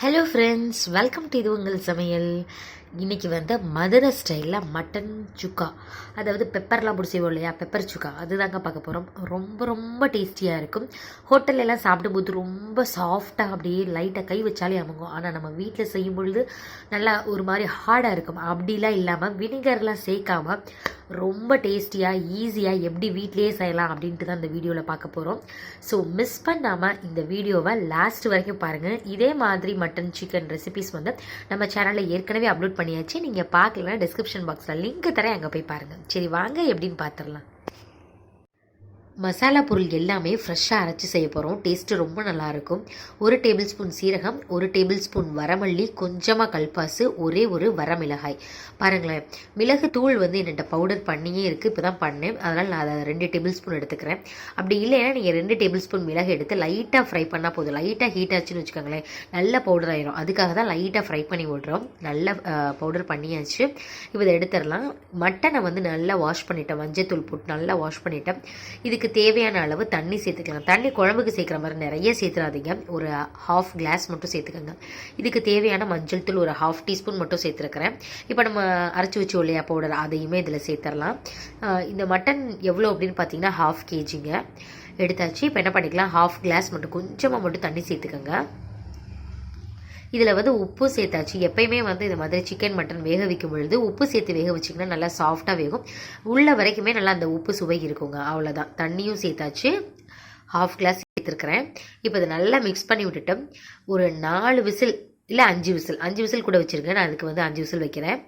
Hello friends welcome to இது உங்கள் சமையல். இன்றைக்கி வந்து மதுரை ஸ்டைலில் மட்டன் சுக்கா. அதாவது பெப்பர்லாம் பிடிச்சிவோம் இல்லையா? பெப்பர் சுக்கா. அதுதாங்க பார்க்க போகிறோம் ரொம்ப ரொம்ப டேஸ்டியாக இருக்கும். ஹோட்டல்லெல்லாம் சாப்பிடும்போது ரொம்ப சாஃப்டாக அப்படியே லைட்டாக கை வச்சாலே அமுங்கும். ஆனால் நம்ம வீட்டில் செய்யும் பொழுது நல்லா ஒரு மாதிரி ஹார்டாக இருக்கும். அப்படிலாம் இல்லாமல் வினிகர்லாம் சேர்க்காம ரொம்ப டேஸ்டியாக ஈஸியாக எப்படி வீட்லேயே செய்யலாம் அப்படின்ட்டு தான் இந்த வீடியோவில் பார்க்க போகிறோம் ஸோ மிஸ் பண்ணாமல் இந்த வீடியோவை லாஸ்ட் வரைக்கும் பாருங்கள் இதே மாதிரி மட்டன் சிக்கன் ரெசிபிஸ் வந்து நம்ம சேனலில் ஏற்கனவே அப்லோட் பண்ணியாச்சு. நீங்கள் பார்க்கலன்னா டிஸ்கிரிப்ஷன் பாக்ஸில் லிங்க் தரேன் அங்கே போய் பாருங்கள் சரி வாங்க எப்படின்னு பார்த்துடலாம் மசாலா பொருள் எல்லாமே ஃப்ரெஷ்ஷாக அரைச்சி செய்ய போகிறோம் டேஸ்ட்டு ரொம்ப நல்லாயிருக்கும் ஒரு டேபிள் ஸ்பூன் சீரகம் ஒரு டேபிள் ஸ்பூன் வரமல்லி கொஞ்சமாக கல்பாசு ஒரே ஒரு வரமிளகாய். பாருங்களேன் மிளகு தூள் வந்து என்னட்ட பவுடர் பண்ணியே இருக்குது இப்போ தான் பண்ணேன். அதனால் நான் அதை ரெண்டு டேபிள் ஸ்பூன் எடுத்துக்கிறேன். அப்படி இல்லைன்னா நீங்கள் ரெண்டு டேபிள் ஸ்பூன் மிளகு எடுத்து லைட்டாக ஃப்ரை பண்ணால் போதும். லைட்டாக ஹீட் ஆச்சுன்னு வச்சுக்கோங்களேன் நல்ல பவுடர் ஆயிரும். அதுக்காக தான் லைட்டாக ஃப்ரை பண்ணி விடுறோம். நல்ல பவுடர் பண்ணியாச்சு. இப்போ இதை எடுத்துடலாம். மட்டனை வந்து நல்லா வாஷ் பண்ணிட்டேன். மஞ்சத்தூள் போட்டு நல்லா வாஷ் பண்ணிட்டேன். இதுக்கு தேவையான அளவு தண்ணி சேர்த்துக்கலாம் தண்ணி குழம்புக்கு சேர்க்குற மாதிரி நிறைய சேர்த்துறாதீங்க. ஒரு ஹாஃப் கிளாஸ் மட்டும் சேர்த்துக்கோங்க. இதுக்கு தேவையான மஞ்சள் தூள் ஒரு ஹாஃப் டீஸ்பூன் மட்டும் சேர்த்துருக்கிறேன். இப்போ நம்ம அரைச்சி வச்சு இல்லையா பவுடர் அதையுமே இதில் சேர்த்துடலாம். இந்த மட்டன் எவ்வளோ அப்படின்னு பார்த்தீங்கன்னா ஹாஃப் கேஜிங்க எடுத்தாச்சு. இப்போ என்ன பண்ணிக்கலாம்? ஹாஃப் கிளாஸ் மட்டும் கொஞ்சமாக மட்டும் தண்ணி சேர்த்துக்கோங்க. இதில் வந்து உப்பு சேர்த்தாச்சு. எப்பயுமே வந்து இந்த மாதிரி சிக்கன் மட்டன் வேக வைக்கும் பொழுது உப்பு சேர்த்து வேக வச்சிங்கன்னா நல்லா சாஃப்டாக வேகும். உள்ள வரைக்குமே நல்லா அந்த உப்பு சுவை இருக்குங்க. அவ்வளோதான் தண்ணியும் சேர்த்தாச்சு. ஹாஃப் கிளாஸ் சேர்த்துருக்குறேன். இப்போ இதை நல்லா மிக்ஸ் பண்ணி விட்டுட்டு ஒரு நாலு விசில் இல்லை அஞ்சு விசில் அஞ்சு விசில் கூட வச்சுருக்கேன். நான் அதுக்கு வந்து அஞ்சு விசில் வைக்கிறேன்.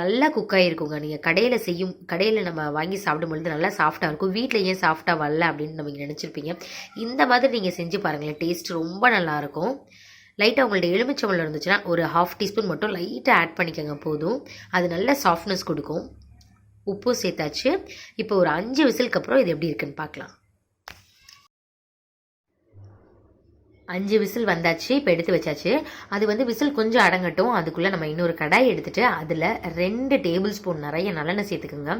நல்லா குக் ஆகிருக்குங்க நீங்கள் கடையில் செய்யும் கடையில் நம்ம வாங்கி சாப்பிடும் பொழுது நல்லா சாஃப்டாக இருக்கும். வீட்டில் ஏன் சாஃப்டாக வரல அப்படின்னு நம்ம நினச்சிருப்பீங்க. இந்த மாதிரி நீங்கள் செஞ்சு பாருங்களேன். டேஸ்ட் ரொம்ப நல்லாயிருக்கும் லைட்டாக உங்கள்ட்ட எலுமிச்சம்பழம் இருந்துச்சுன்னா ஒரு ஹாஃப் டீஸ்பூன் மட்டும் லைட்டாக ஆட் பண்ணிக்கோங்க போதும். அது நல்ல சாஃப்ட்னஸ் கொடுக்கும். உப்பு சேர்த்தாச்சு. இப்போ ஒரு அஞ்சு விசிலுக்கு அப்புறம் இது எப்படி இருக்குன்னு பார்க்கலாம். அஞ்சு விசில் வந்தாச்சு இப்போ எடுத்து வச்சாச்சு. அது வந்து விசில் கொஞ்சம் அடங்கட்டும். அதுக்குள்ளே நம்ம இன்னொரு கடாய் எடுத்துட்டு அதில் ரெண்டு டேபிள் ஸ்பூன் நிறைய நல்லெண்ணெய் சேர்த்துக்குங்க.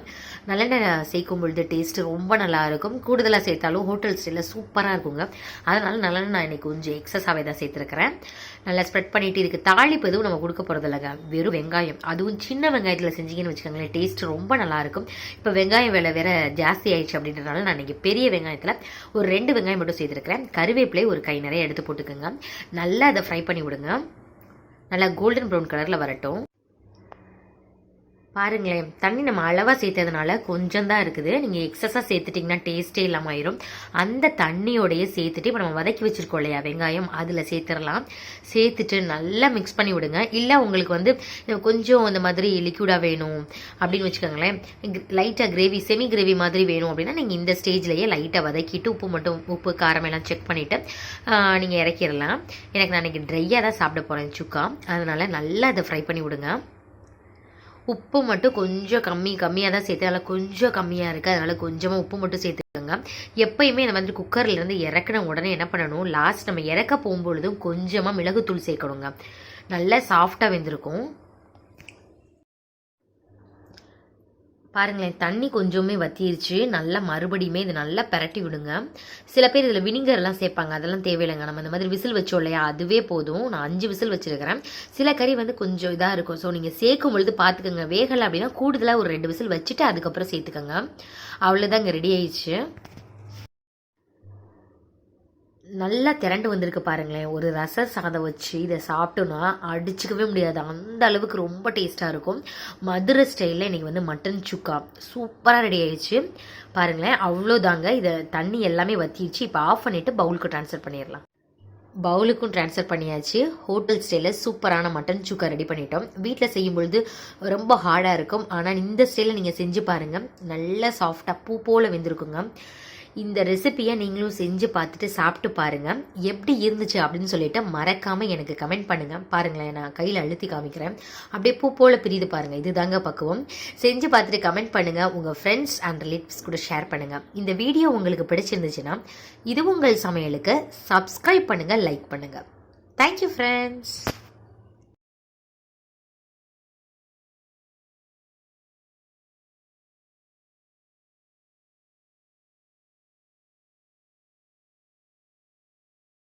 நல்லெண்ணெய் சேர்க்கும் பொழுது டேஸ்ட் ரொம்ப நல்லா இருக்கும். கூடுதலாக சேர்த்தாலும் ஹோட்டல் ஸ்டைலில் சூப்பராக இருக்குங்க. அதனால் நல்லெண்ணெய் நான் இன்னைக்கு கொஞ்சம் எக்ஸஸாகவே தான் சேர்த்துருக்கிறேன். நல்லா ஸ்ப்ரெட் பண்ணிட்டு இதுக்கு தாளிப்பு எதுவும் நம்ம கொடுக்க போகிறது இல்லைங்க. வெறும் வெங்காயம். அதுவும் சின்ன வெங்காயத்தில் செஞ்சீங்கன்னு வச்சுக்கோங்களேன் டேஸ்ட் ரொம்ப நல்லாயிருக்கும் இப்போ வெங்காயம் விலை வேற ஜாஸ்தி ஆயிடுச்சு அப்படின்றனால நான் இன்னைக்கு பெரிய வெங்காயத்தில் ஒரு ரெண்டு வெங்காயம் மட்டும் சேர்த்துருக்கிறேன். கருவேப்பிலை ஒரு கை நிறைய எடுத்து போட்டுக்கோங்க. நல்லா அதை ஃப்ரை பண்ணி விடுங்க நல்லா கோல்டன் ப்ரௌன் கலரில் வரட்டும். பாருங்களேன் தண்ணி நம்ம அளவாக சேர்த்ததுனால கொஞ்சம் தான் இருக்குது நீங்கள் எக்ஸஸாக சேர்த்துட்டிங்கன்னா டேஸ்ட்டே இல்லாமல் ஆயிரும். அந்த தண்ணியோடையே சேர்த்துட்டு இப்போ நம்ம வதக்கி வச்சுருக்கோம் இல்லையா வெங்காயம் அதில் சேர்த்துடலாம். சேர்த்துட்டு நல்லா மிக்ஸ் பண்ணி விடுங்க. இல்லை உங்களுக்கு வந்து கொஞ்சம் இந்த மாதிரி லிக்யூடாக வேணும் அப்படின்னு வச்சுக்கோங்களேன் லைட்டாக கிரேவி செமி கிரேவி மாதிரி வேணும் அப்படின்னா நீங்கள் இந்த ஸ்டேஜ்லேயே லைட்டாக வதக்கிட்டு உப்பு மட்டும் உப்பு காரம் எல்லாம் செக் பண்ணிவிட்டு நீங்கள் இறக்கிடலாம். எனக்கு நான் இன்றைக்கி ட்ரையாக தான் சாப்பிட போகிறேன் சுக்கா. அதனால் நல்லா அதை ஃப்ரை பண்ணி விடுங்க. உப்பு மட்டும் கொஞ்சம் கம்மி கம்மியாக தான் சேர்த்து அதனால் கொஞ்சம் கம்மியாக இருக்குது அதனால் கொஞ்சமாக உப்பு மட்டும் சேர்த்துக்கோங்க. எப்பயுமே இந்த மாதிரி குக்கர்லேருந்து இறக்குன உடனே என்ன பண்ணணும்? லாஸ்ட் நம்ம இறக்க போகும்பொழுதும் கொஞ்சமாக மிளகுத்தூள் சேர்க்கணுங்க. நல்லா சாஃப்டாக வெந்திருக்கும். பாருங்களேன் தண்ணி கொஞ்சமே வத்திருச்சு. நல்லா மறுபடியுமே இது நல்லா பிரட்டி விடுங்க. சில பேர் இதில் வினிகர்லாம் சேர்ப்பாங்க அதெல்லாம் தேவையில்லைங்க. நம்ம இந்த மாதிரி விசில் வச்சோம் இல்லையா? அதுவே போதும். நான் அஞ்சு விசில் வச்சிருக்கிறேன். சில கறி வந்து கொஞ்சம் இதாக இருக்கும். ஸோ நீங்கள் சேர்க்கும் பொழுது பார்த்துக்கோங்க. வேகலை அப்படின்னா கூடுதலாக ஒரு ரெண்டு விசில் வச்சுட்டு அதுக்கப்புறம் சேர்த்துக்கோங்க. இங்கே ரெடி ஆயிடுச்சு. நல்லா திரண்டு வந்திருக்கு பாருங்களேன். ஒரு ரச சாதம் வச்சு இதை சாப்பிட்டோன்னா அடிச்சுக்கவே முடியாது. அந்த அளவுக்கு ரொம்ப டேஸ்ட்டாக இருக்கும். மதுரை ஸ்டைலில் இன்றைக்கி வந்து மட்டன் சுக்கா. சூப்பராக ரெடி ஆயிடுச்சு. பாருங்களேன் அவ்வளோதாங்க இதை தண்ணி எல்லாமே வத்திடுச்சு. இப்போ ஆஃப் பண்ணிவிட்டு பவுலுக்கு ட்ரான்ஸ்ஃபர் பண்ணிடலாம். பவுலுக்கும் ட்ரான்ஸ்ஃபர் பண்ணியாச்சு. ஹோட்டல் ஸ்டைலில் சூப்பரான மட்டன் சுக்கா ரெடி பண்ணிட்டோம். வீட்டில் செய்யும் பொழுது ரொம்ப ஹார்டாக இருக்கும். ஆனால் இந்த ஸ்டைலில் நீங்கள் செஞ்சு பாருங்கள் நல்லா சாஃப்டாக பூ போல் வெந்திருக்குங்க. இந்த ரெசிபியை நீங்களும் செஞ்சு பார்த்துட்டு சாப்பிட்டு பாருங்கள் எப்படி இருந்துச்சு அப்படின்னு சொல்லிட்டு மறக்காமல் எனக்கு கமெண்ட் பண்ணுங்கள் பாருங்களேன் நான் கையில் அழுத்தி காமிக்கிறேன். அப்படியே பூ போல் பிரியுது பாருங்கள் இதுதாங்க பக்குவம். செஞ்சு பார்த்துட்டு கமெண்ட் பண்ணுங்கள் உங்கள் ஃப்ரெண்ட்ஸ் அண்ட் ரிலேட்டிவ்ஸ் கூட ஷேர் பண்ணுங்கள் இந்த வீடியோ உங்களுக்கு பிடிச்சிருந்துச்சுன்னா இது உங்கள் சமையலுக்கு சப்ஸ்கிரைப் பண்ணுங்கள் லைக் பண்ணுங்கள் தேங்க்யூ ஃப்ரெண்ட்ஸ்